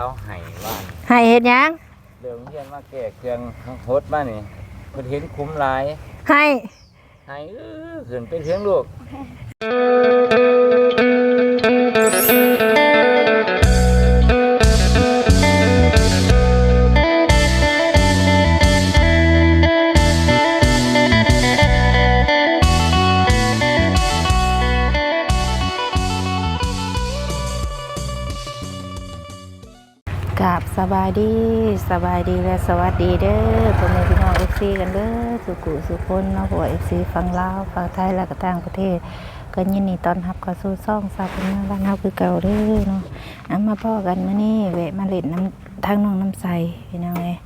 าวไห้ว่านให้เฮ็ดหยังเดี๋ยวเฮียนมาแก้เครื่องโฮดมานี่เพิ่นเห็นคุ้มหลายให้ไห้เออขึ้นเป็นเสียงลูกายดีสบายดีและสวัสดีเด้อพ่อแม่พี่น้อง FC กันเด้อสุขุสุคนเนาะพวก FC ฝั่งลาวฝั่งไทยและก็ต่างประเทศ ก็ยินดีต้อนรับเข้าสู่ช่องซาเป็นเมือบ้านเฮาคือเก่าเด้อเนาะเอามาพ่อกันมื้อนี้แวะมาเล่นน้ำทางน้องน้ำใสพี่น้องเอ้ย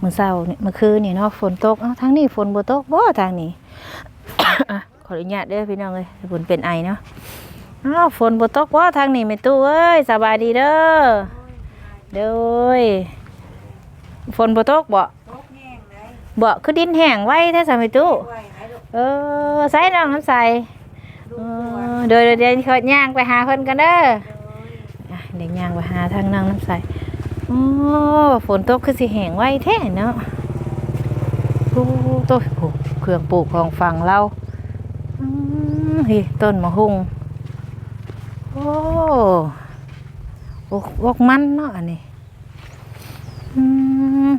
มื้อเช้านี่เมื่อคืนนี่เนาะฝนตกเอ้าทางนี้ฝนบ่ตกบ่ทางนี้อ่ขออนุญาตเด้อพี่น้องเอ้ยฝนเป็นไอเนาะอ้าวฝนบ่ตกบ่ทางนี้แม่ตู้เอ้ยสบายดีเด้อ เด้อยฝนบ่ตกบ่บ่คือดินแห้งไว้แท้สามีตู้เออใส่น้องน้ำใสเออเดี๋ยวเดี๋ยวเดี๋ยวเขาย่างไปหาเพิ่นกันเด้ออะเดี๋ยวย่างไปหาทางน้องน้ำใสโอ้ฝนตกคือสิแห้งไว้แท้เนาะโอ้ตัวโอ้เครื่องปลูกของฝั่งเราอืมเฮ้ยต้นมะฮุงโอ้ อกอกมันเนาะอันนี้อืม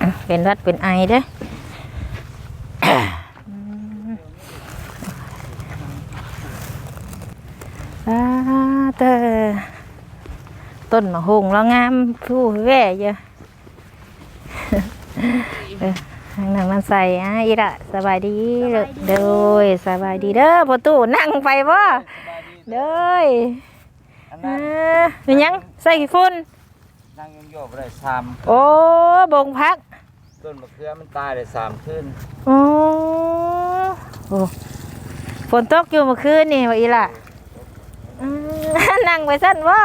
อะเป็นรัดเป็นไอเด้ออืมอ่าแต่ต้นมะฮุงแล้วงามผู้แว่เยอะเออทางนั้นมันใส่อะอีละสบายดีเด้อเด้อสบายดีเด้อพอตู้นั่งไปบ่เด้อ อันอ่นั้นาเป็นหยังใส่ขี้ฝุ่นนั่งยองโยกบ่ได้สามโอ้บงพักต้นมะเขือมันตายได้สามคืนโอ้โอ้ฝนตกอยู่เมื่อคืนนี่ว่าอีล่ะอืม นั่งไปสั้นว่า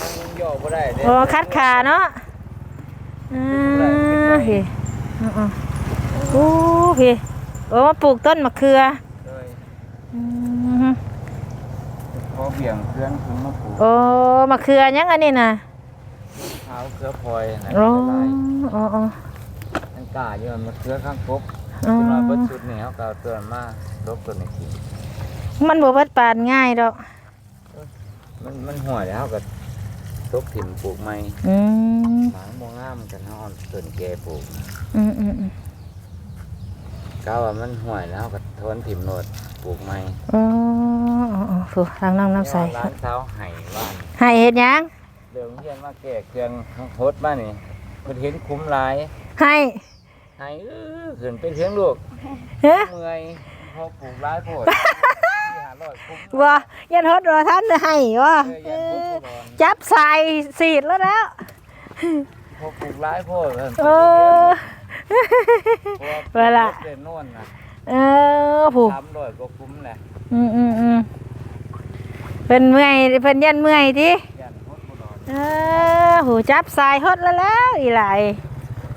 นั่งยองโยกบ่ได้เด้โอ้คัดขาเนาะอ่าเฮ้อ๋อโอ้เฮ้โอ้มาปลูกต้นมะเขือเลยอื เบี่ยงเครื่องขึ้นมาปลูกโอ้มะเขือยังอันนี้น่ะเท้าเขือพลอยนะโอ้ละลายโอ้โอ้มันกล้าอยู่มันเขือข้างกบอ๋อขึ้นมาเบิดชุดนี่เขาก็เอาตัวนั้นมาลบตัวนี้กินมันบ่เบิดปานง่ายดอก มันมันห่วยแล้วก็ตกถิ่มปลูกใหม่อืมหมาโมงามกันเฮาเอาต้นแก่ปลูกอืมอืมอืม กาว่ามันห่วยแล้วก็ทนถิ่มโนด ปลูกใหม่อ๋ออ๋ออ๋อฟูทางน้ำน้ำใสร้านเช้าไห้ว่านให้เฮ็ดหยังเดี๋ยวเฮียนมาแก้เครื่องโฮดมานี่เพิ่นเห็นคุ้มหลายให้ไห้เออขึ้นเป็นเสียงลูกเฮ้เมื่อยพอปลูกหลายโพดที่หาร้อยคุ้มบ่ยันฮดรอท่านให้บ่เออยันคุ้มก่อนจับสายสีดแล้วแล้วพอปลูกหลายโพดเพิ่นเออเพราะเวลา เดินโน่นน่ะ เออผู้สามร้อยก็คุ้มแหละอืมอืมอืมเพิ่นเมื่อยเพิ่นยันเมื่อยติยันโฮดบ่นอนเออหูจับสายฮดแล้วแล้วอีหลาย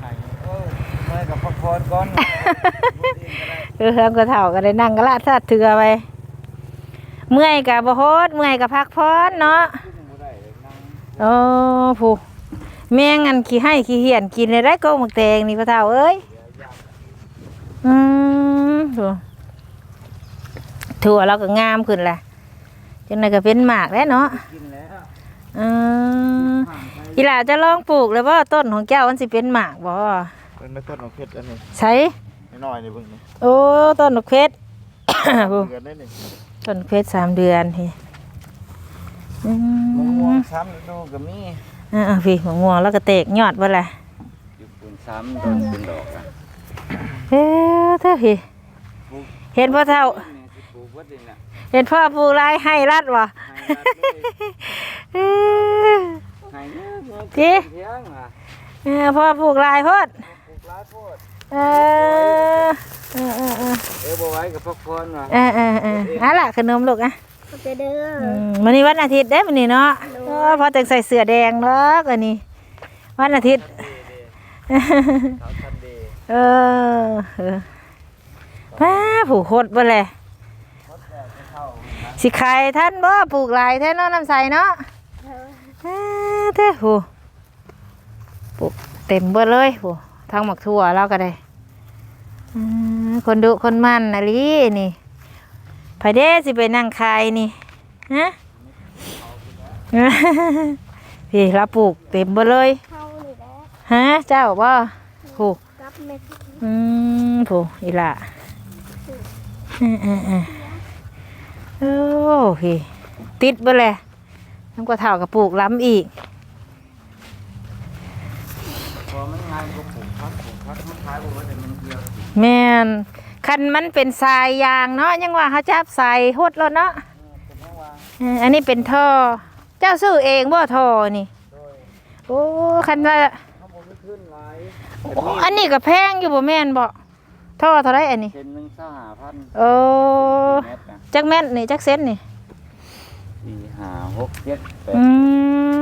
ไห้เออเมื่อยกับพักผ่อนก่อนบ่ดีก็ได้เออเพิ่นก็เฒ่าก็ได้นั่งกะละทาดเถือไปเมื่อยก็บ่ฮดเมื่อยก็พักผ่อนเนาะ ขึ้นบ่ได้เลยนั่งโอ้ผู้แม่งอันขี้ให้ขี้เหียนกินเลยได้ก็หมึกแตงนี่พ่อเฒ่าเอ้ย อืม ถั่วถั่วเราก็งามขึ้นแหละจังไดก็เป็นหมากแล้วเนาะกินแล้วอืมอีหล่าจะลองปลูกเลยว่าต้นของแก้วมันสิเป็นหมากบ่เป็นไม่ต้นของเพชรอันนี้ใช้น้อยนี่เบิ่งนี่โอ้ต้นดอกเพชรผู้เดือนได้นี่ต้นดอกเพชรสามเดือนเฮ้อืมะม่วมงซ้ำฤดูก็มีอ่าพี่มะม่วงแล้วก็เตกยอดบ่ล่ะอยู่ปูนซ้ำโดนเป็นดอกอะเฮ้อเท่าพี่ เห็นพ่อเท่านี่สิปลูกวัดนี่น่ะเห็นพ่อปลูกไรให้รัดวะให้รัดเลยให้เยอะเยอะพี่เที่ยงอะเออพ่อปลูกลายโพดปลูกหลายโพดเออเออเออเออเออบ่ไหว้กับพักผ่อนว่ะเออเออเออเอาล่ะขนมลูกอะขอบใจเด้ออืมวันนี้วันอาทิตย์เด้มันนี้เนาะเออพอแต่งใส่เสื้อแดงแล้วอันนี้ วันอาทิตย์ เขาทันเดย์เออเออ มาผูกโคตรบ่เลยเขาแต่จะเข้านะสิขายท่านบ่ปลูกหลายแท้เนาะน้ำใสเนาะเออเด้อโหปลูกเต็มเบิดเลยโหทั้งหมักทั่วเราก็ได้อืมคนดุคนมันนะลีนี่ไผเด้สิไปนั่งคายนี่ฮะพี่เราปลูกเต็มเบิดเลยเข้านี่แหละฮะเจ้าบ่โหกับเม็ดอืมโหอีหล่ะ อืมอืมอืมโอ้พี่ติดเบิดเลยน้ำกระเท่ากับปลูกล้ำอีกพอมันงานก็ปลูกพักปลูกพักมันขายบ่ว่าแต่มันเดียวแม่นคันมันเป็นทรายยางเนาะยังว่าเขาจับใส่หดแล้วเนาะอออันนี้เป็นท่อ เจ้าซื้อเองบ่ท่อนี่โอ้คันว่าเขาบ่มีขึ้นหลายโอ้อันนี้ก็แพงอยู่บ่แม่นบ่ ท่อเท่าไรอันนี้เส้นหนึง25,000โอ้เมตรนะจักแม่นนี่จักเซนนี่สี่ห้าหกเจ็ดแปดอืม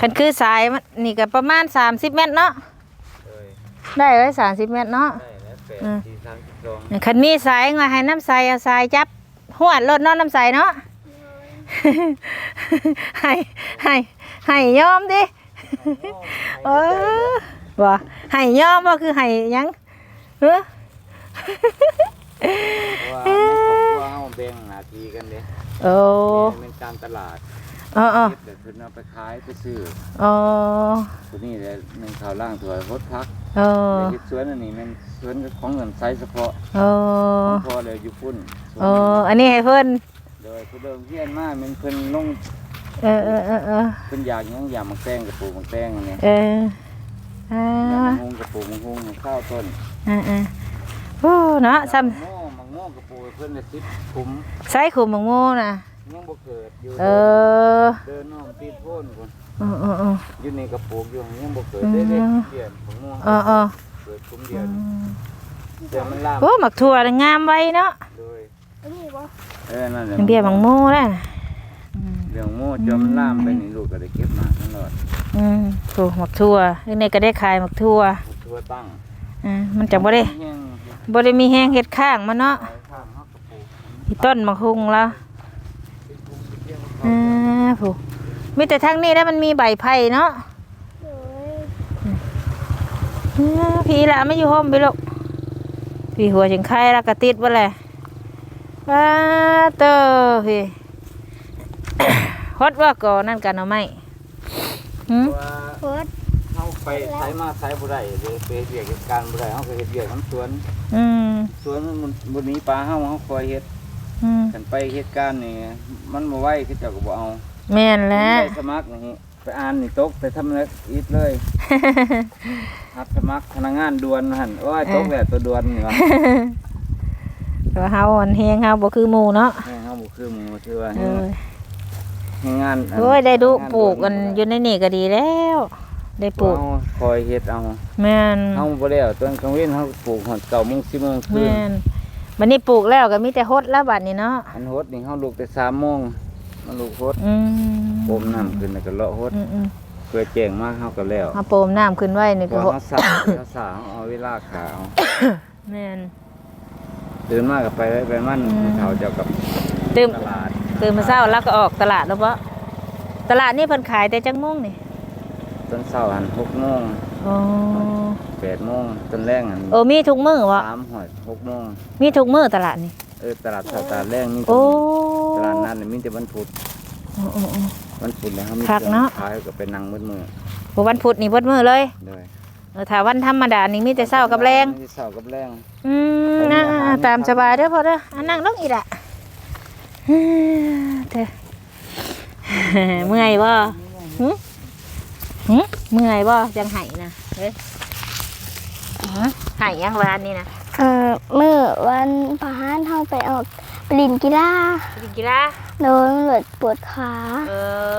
คันคือสายมันนี่ก็ประมาณ30เมตรเนาะเลยได้ไว้30เมตรเนาะได้แล้วแปดอืมสี่สามสิบสองคันมีสายว่าให้น้ำใสเอาสายจับหวดรถเนาะน้ำใสเนาะให้ให้ให้ยอมดิเออว่าให้ยอมว่าคือให้หยัง เออเพราะว่าในครอบครัวเฮาแบ่งหน้าที่กันเด้โอ้แม่เป็นการตลาดเออเออเฮ็ดแต่เพิ่นเอาไปขายไปซื้อเออตัวนี้แหละหนึ่งข้าวล่างถ้วยรถพักเออในเฮ็ดสวนอันนี้แมันสวนของเงินไซส์เฉพาะเอขอองพ่อเลยอยู่พุ่นสวนเอออันนี้ให้เพิ่นโดยผู้เดิมเฮียนมาแมันเพิ่นลงเออเออเออเออเพิ่นอยากหยังอยากมักแตงกับปลูกมักแตงอันนี้เอออ่า อยากมักฮงกับปลูกมักฮงข้าวต้น อ่าอ่าโอ้เนาะซ้มักโม่มักโม่กับปลูกให้เพิ่นละสิบขุมำใส่ขุมบังโมน่ะยังบ่เกิดอยู่เออเดินน้อมตีนโพ่นพุ่นเออเออเออ อยู่นี่ก็ปลูกอยู่ยังบ่เกิดอืมได้เด็กเดือนมักโม่เออเออเกิดขุมเดียวนี่เดี๋ยวมันลามโอ้หมักถั่วน่ะงามไว้เนาะโดยอันนี้บ่เออนั่นแหละเบี้ยบังโมน่ะเรื่องโม่เดี๋ยวมันลามไปนี่ลูกก็ได้เก็บมาตลอดอืมถูกหมักถั่วในก็ได้ขายหมักถั่ว ทั่วตั้ง อ่ามันจังบ่ได้แห้งบ่ได้มีแห้งเฮ็ดข้างมันเนาะไปข้างเฮาก็ปลูกอีต้นมะฮุงแล้วเป็นปลูกเป็นเรื่องของอ่าผูมีแต่ทางนี้แล้วมันมีใบไผ่เนาะโอ้ยอ่าพี่ละไม่อยู่ห้องพี่ลูกพี่หัวถึงไข่แล้วก็ติดบ่แหละว้าเตอพี่ ฮดว่าก่อนนั่นกันเอาไหมหืม เพราะว่าเพิด เฮาไปใช้มาใช้บ่ได้เลยไปเรียกเหตุการณ์บ่ได้เฮาก็เฮ็ดเวียกน้ำสวนอืมสวนมันบ่หนีปลาเฮาเฮาคอยเฮ็ดอืมกันไปเหตุการณ์นี่มันบ่ไหวคือเจ้าก็บ่เอาแม่นแล้วได้สมัครนี่ไปอ่านนี่ตกไปทำอะไรอีกเลยรับสมัครพนักงานด่วนหั่นโอ้ยตกแล้วตัวด่วนนี่ว่าแต่ว่าเฮาอันแฮงเฮาบ่คือหมู่เนาะแม่เฮาบ่คือหมู่ถือว่าเออให้งานโอ้ยได้ดูปลูกกันอยู่ในนี่ก็ดีแล้ว ได้ปลูกเฮาคอยเฮ็ดเอาแม่นเฮาบ่แล้วตอนกลางเว้นเฮาปลูกฮอด9:00น10:00นคืแม่นนบัดนี้ปลูกแล้วก็มีแต่ฮดแล้วบัดนี้เนาะอันโฮดนี่เฮาลูกแต่3:00นมันลูกโฮดอืมโอมน้ำขึ้นแล้วก็เลาะโฮดอืมอืมเพื่อแจ้งมากเฮาก็แล้วเอาโปมน้ำขึ้นไว้นี่เพก็ราะฮดเฮาสาเฮาสาเอาเวลาขาเอาแม่นตื่นมาก็ไปไว้ไปมันอืมเฒ่าเจ้ากับตื่นตลาดตื่นมาเช้าแล้วก็ออกตลาดแล้วบ่ตลาดนี่เพิ่นขายแต่จังโมงนี่ ตอนเช้าหัน6:00นอ๋อ8:00นตอนแรงหันโอ้มีทุกมื้อบ่3หอย6:00นมีทุกมื้อตลาดนี่เออตลาดเช้าตลาดแรงนี่โอ้ตลาดนั้นนี่มีแต่วันพุธโอ้โอ้โอ้วันพุธแล้วเฮามีคักเนาะขายก็ไปนั่งมืดมื้อบ่วันพุธนี่เบิดมื้อเลยเลยเออถ้าวันธรรมดานี่มีแต่เช้ากับแรงมีแต่เช้ากับแรงอืมอ่าตามสบายเด้อพ่อเด้ออันนั่งลงอีกละฮ่าเด้อเมื่อยบ่หึหึ เมื่อยบ่จังไห้นะเฮ้ยหึไห้ยังวานนี่นะเอ่อเมื่อวันพาหานเฮาไปออกไปเลินกีฬาไปกินกีฬาโดนเลือดปวดขาเอ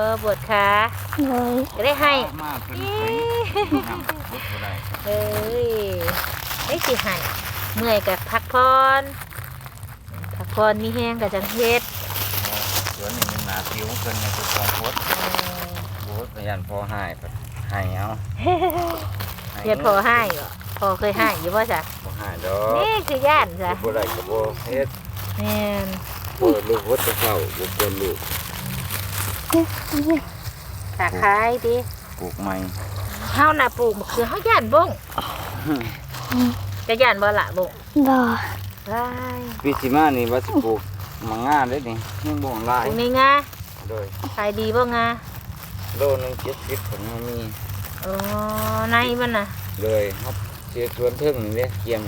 อปวดขาโดยจะได้ให้มากเป็นอีน้ำพุธบ่ได้เอ้ยไอ้สิให้เมื่อยกับพักผ่อนพักผ่อนมีแห้งกับจังเฮ็ดสวนนี่มันหนาผิวเพิ่นในตัวของโพด โพดพยานพอหายไปหายเอาเฮ็ดพอให้บ่พอเคยให้อยู่บ่จ้ะบ่หายดอกนี่คือย่านจ้ะบ่ได้ก็บ่เฮ็ดแม่นเปิดลูกวัดจะเข้าบ่เปิดลูกตาคายดิปลูกใหม่เฮาน่ะปลูกมะเขือเฮาย่านบ่งจะย่านบ่ละบ่งบ่ว้ายปีสิมานี่ว่าสิปลูกมังงาเลยนี่ยังบ่หลายปลูกในงาโดยขายดีบ่งา โลหนึง70ผมมีอ๋อในมันน่ะเลยครับเสียส่วนเทิงนี่เด้เกียม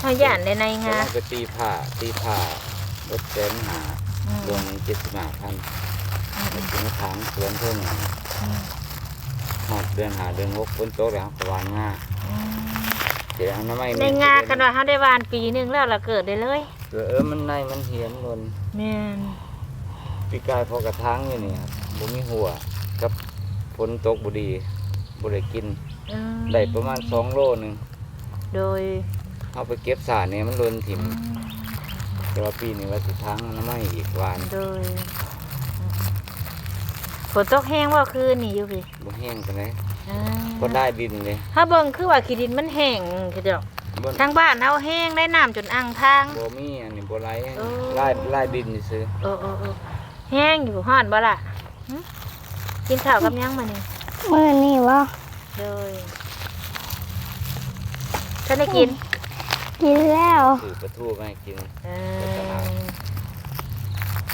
เฮาย่านได้ในกำงาลังไปตีผ้าตีผ้าลดแสนหาอืมรวมเจ็ดสิบห้าพันในถึงทางสวนเพิ่มหอดเดือนหาเดือนหกฝนตกแล้วกวานง่าเดี๋ยวน้ำไม่ในงากันว่าเฮาได้หวานปีหนึงแล้วล่ะเกิดได้เลยเออเออมันในมันเหียนลนแม่น ปีกายพอกระทางอยู่นี่ครับบ่มีหัวกับ ฝนตกบุดีบุได้กินอืมได้ประมาณสองโลหนึงโดยเอาไปเก็บสาเนี่ยมันลนถิ่มอืมแต่ว่าปีนี้ว่าสิทางน้ำไม่อีกหวานโดยฝนตกแห้งว่าคืนนี่อยู่พี่บ่แห้งกันเลยอ่าก็ได้ดินเลยถ้าเบิ่งคือว่าขี้ดินมันแห้งคือเดียวบ่ทางบ้านเฮาแห้งได้น้ำจนอ่างทาง บ่มีอันนี้บ่ไหลเออ ไล่ไล่ดินซื้อ เออเออเออแห้งอยู่ฮ้อนบ่ล่ะหึ กินข้าวกับหยังมานี่มื้อนี้บ่เลยท่านได้กินกินแล้วซื้อปลาทูมาให้กินเออ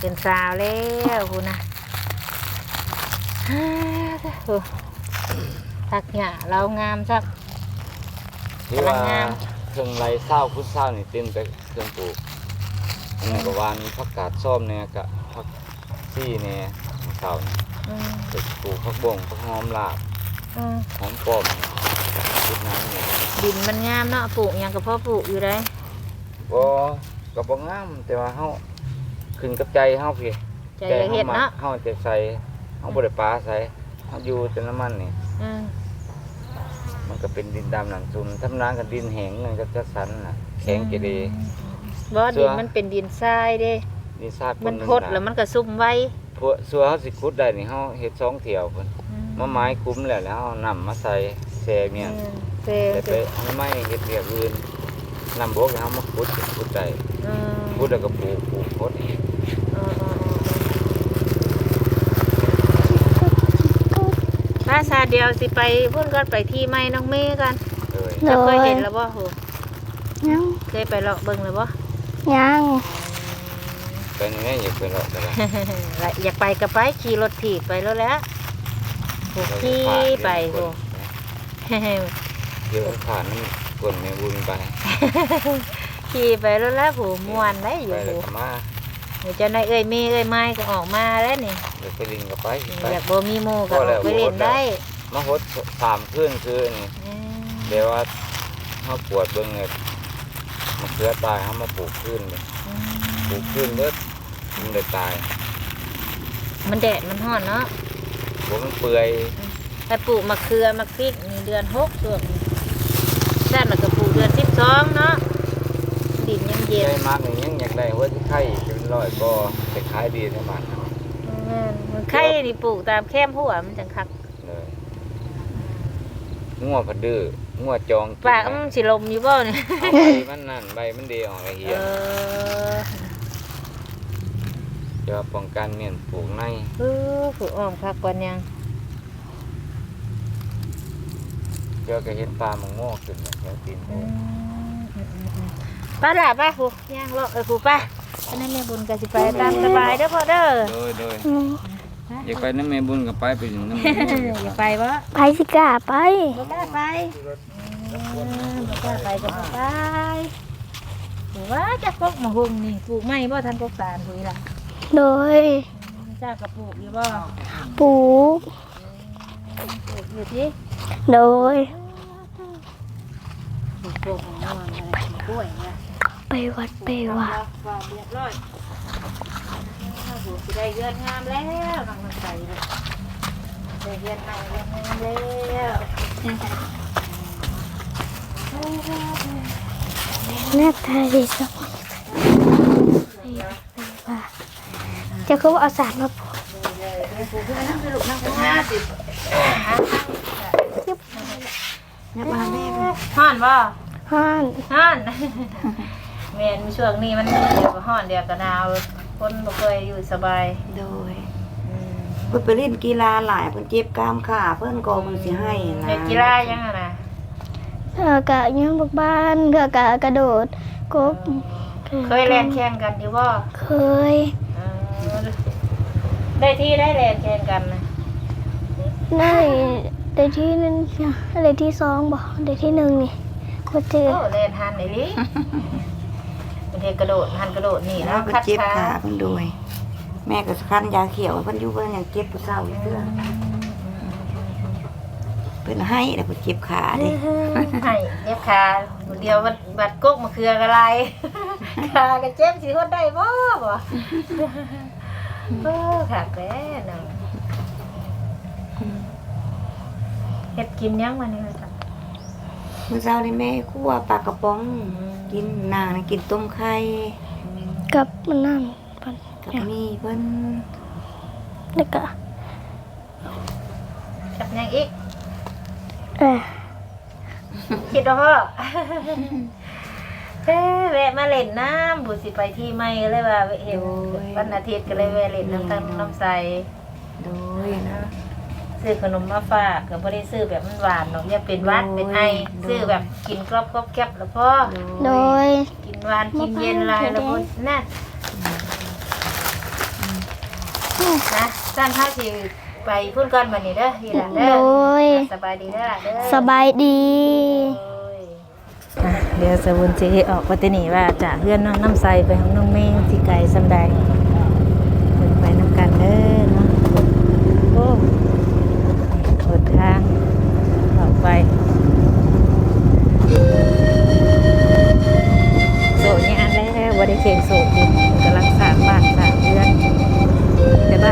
เป็นสาวแล้วคุณนะฮ่าโอ้ทักหยาเรางามสักที่ว่ากำลังงามเครื่องไรเศร้าพุทธเศร้านี่เต็มไปเครื่องปลูกอันนี้ก็วานผักกาดส้มเนี่ยกับผักซี่เนี่ยของเศร้า นี่อืมไปปลูกผักบงผักหอมลาบอืมหอมป้อมพุทน้ำเนี่ยดินมันงามเนาะปลูกหยังกับพ่อปลูกอยู่ได้บ่ก็บ่งามแต่ว่าเฮาขึ้นกับใจเฮาพี่ใจอยากเห็ดมัเนาะเฮาจะใส่เฮาบ่ได้ปลาใส่เฮาอยู่แต่น้ำมันนี่ อืมมันก็เป็นดินดำนั่นซุ่มทำนางกับดินแห้งนั่นก็จะสันน่ะแข็งเจดีบ่เสืดิอนมันเป็นดินทรายเด้ ดินซาดมันหงพดแล้วมันก็ซุ่มไว้ พวกสัวเฮาสิขุดได้นี่เฮาเฮ็ดสองเที่ยวพุ่นอืมมาไม้คุ้มแล้วแล้วเอานำมาใส่แซ่เนี่ยอืมเซ่แต่ไปเอาไม้เฮ็ดเรียกอื่นนำบกแล้วเฮามาขุดขุดได้อืมขุดแล้วก็ปลูกปลูกพดอีกเออเออเออภาษาเดียวสิไปพุ่นก่อนไปที่ไม้น้องเมย์กันเลยโดจะเคยยเห็นแล้วบ่โหยังเคยไปเลาะเบิ่งแล้วบ่ยัง ไปนี่แม่อย่าไปหรอกแต่ว่าอยากไปก็ไปขี่รถถีบไปแล้วแหล้วโหขี่ไปโหเดี๋ยวผ่านนี่กวนแม่บุญไปขี่ไปแล้วแหล้วผู้ม่วนได้อไปยู่แล้วผู้ก็มาเดี๋ยวเจะนายเอ้ยเมย์เอ้ยไม้ก็ออกมาแล้วนี่เดี๋ยวไปลิงก็ไปไป อยากบ่มีหมู่ก็พออแล้อวกไปเล่นได้มาหดสามคืนคือนี่อืมเดี๋ยวว่าเฮาปวดเบิ่งเนี่ยมะเขือตายเฮามาปลูกขึ้นเลยอืปลูมกขึ้นเบิด มันได้ตายมันแดดมันร้อนเนาะบ่มันเปื่อยแต่ปลูกมะเขือมะพริกนี่เดือนหกช่วงแซ่บแล้วก็ปลูกเดือนสิบสองเนาะดินยังเย็นได้มากนี่ยังอยากได้หัวที่ไข่เป็นร้อยก็ไปขายดีในบ้านเราอืมมันไข่นี่ปลูกตามแคมหัวมันจังคักเลยงัวผัดดื้องัวจองนปากมันสิลมอยู่บ่เนี่ยเอาใบมันนั่นใบมันดีออกละเอีเอย ดอจะว่าป้องกันเมียนปลูกในเออผูกอ้อมคักกว่ายังเจอก็เห็นปลาหมองโง่ขึ้นมาแถวตีนอืโง่มป้าด่าป้าผูย่างเลาะเออผูป้าอันนั้นแม่บุญก็สิไปตามสบายเด้อพ่อเด้อโดยโดยอืมอยากไปน้ำแม่บุญกับไปไปอยู่น้ำแม่บุญอย่าไปบ่ไปสิกล้าไปบ่กล้าไปอืมบ่กล้าไปก็บ่ไปผูว่าจะกกมาหุงนี่ปลูกไม้บ่ทันกกตาลคุยล่ะ โดยเจ้ากระปลูกอยู่บ่ปลูกปลูกอยู่ที่โดยปลูกโป่งของม่วงอะไรกล้วยนะไปวัดไปวัดว่าเรียบร้อยถ้าปลูกสิได้เรือนงามแล้วน้องมันใส่เลยได้เรือนใหม่เรือนงามแล้วแม่ทายดีสัก จะเขาเอาสารมาปลูกปลูกเพื่อนนั่งไปลูกนั่งข้างหน้าสินับมาแม่ห่อนบ่ห้านห่อนแม่นช่วงนี้มันเดี๋ยวก็ห่อนเดี๋ยวก็หนาวคนบ่เคยอยู่สบายโดยอืมเพิ่นไปเล่นกีฬาหลายเพิ่นเจ็บกล้ามขาเพิ่นก็เพิ่นสิให้นะเล่นกีฬายังอะนะเธอกะยังบกบ้านเธอกะกระโดดกบเคยเล่นแข่งกันอยู่บ่เคยเออ ได้ที่ได้เล่นแข่งกันนะได้ได้ที่หนึงได้ที่สองบ่ได้ที่หนึ่งนี่ก็เจอโอ้เล่นหันไอ้ลิเป็นเทกระโดดหันกระโดดนี่แล้แล้ววเพิ่นคัดเจ็บขาขาเพิ่นด้วยแม่ก็คันยาเขียวเพิ่นอยู่เพิ่นยังเจ็บผู้เฒ่าอยู่เด้อเพิ่นให้แล้วเพิ่นเจ็บขาเด้ให้เจ็บขาเดียวบัดบัดกกมาเคือกอะไรขากระเจ็บสิคนได้บ่บ่โอ้ขาดแล้นังเฮ็ดกินยังวันนี้จ้ะมื้อเช้านี่แม่คั่วปลากระป๋อง กินนางน่ะกินต้มไข่กับมันนั่นปันกับนี่เพิ่นแล้วก็กับยังอีกเออ คิดว่าพ่อเฮ้ยแวะมาเล่นน้ำบุสิไปที่ไม่ก็เลยว่าเห็นวันอาทิตย์ก็เลยแวะเล่นน้ำตั้งน้ำใสโดยนะ ซื้อขนมมาฝากก็บ่ได้ซื้อแบบมันหวานหรอกอย่าเป็นหวัดเป็นไอซื้อแบบกินกรอบกรอบแก็บแล้วพ่อโดย กินหวานกินเย็นลายแล้วพ่อน่ะนะสั้นท่าสิ ไปพุ่นก่อนวันนี้เด้อทีหลังเด้โดอยสบายดีเด้อล่ะเด้อสบายดีอะเดี๋ยวสวุนจะออกปัตตานีว่าจะเพื่อนน้องน้ำใสไปของน้องเมย์ที่ไกลสำใดเดินไปน้ำกันเด้อเนาะโอ้เปิดทางออกไปโสยานแล้วว่าได้เข่งโสอ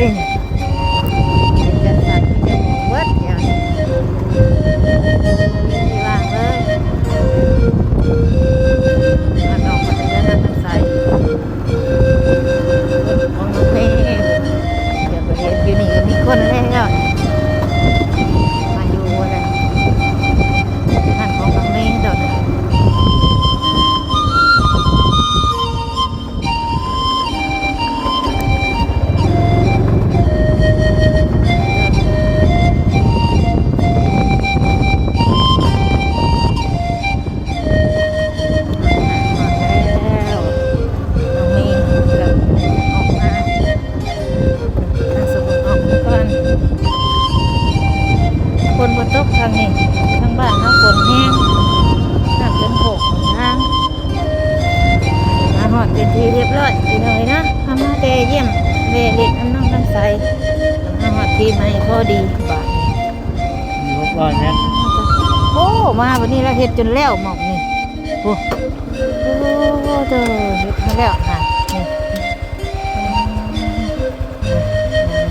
อ โอ้โอ้เด้อเฮ็ดมาแล้วค่ะนี่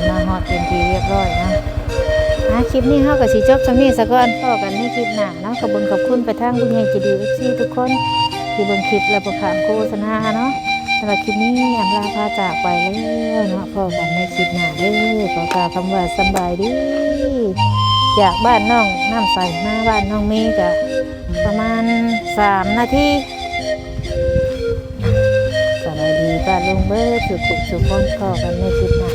มาฮอดเป็นทีเรียบร้อยนะนะคลิปนี้เฮาก็สิจบจังนี้ซะก่อนพอกันในคลิปหน้าเนาะขอบคุณขอบคุณไปทางผู้ใหญ่ใจดี FC ทุกคนที่เบิ่งคลิปและบ่ขามโฆษณาเนาะสำหรับคลิปนี้อำลาพาจากไปแล้วเนาะพอกันในคลิปหน้าเด้อขอกล่าวคำว่าสบายดีจากบ้านน้องน้ำใสมาบ้านน้องเมย์ก็ ประมาณสามนาทีสวัสดีป้าลุงเบิร์ดสุขุสุขคนพอกันไม่คิดหนัก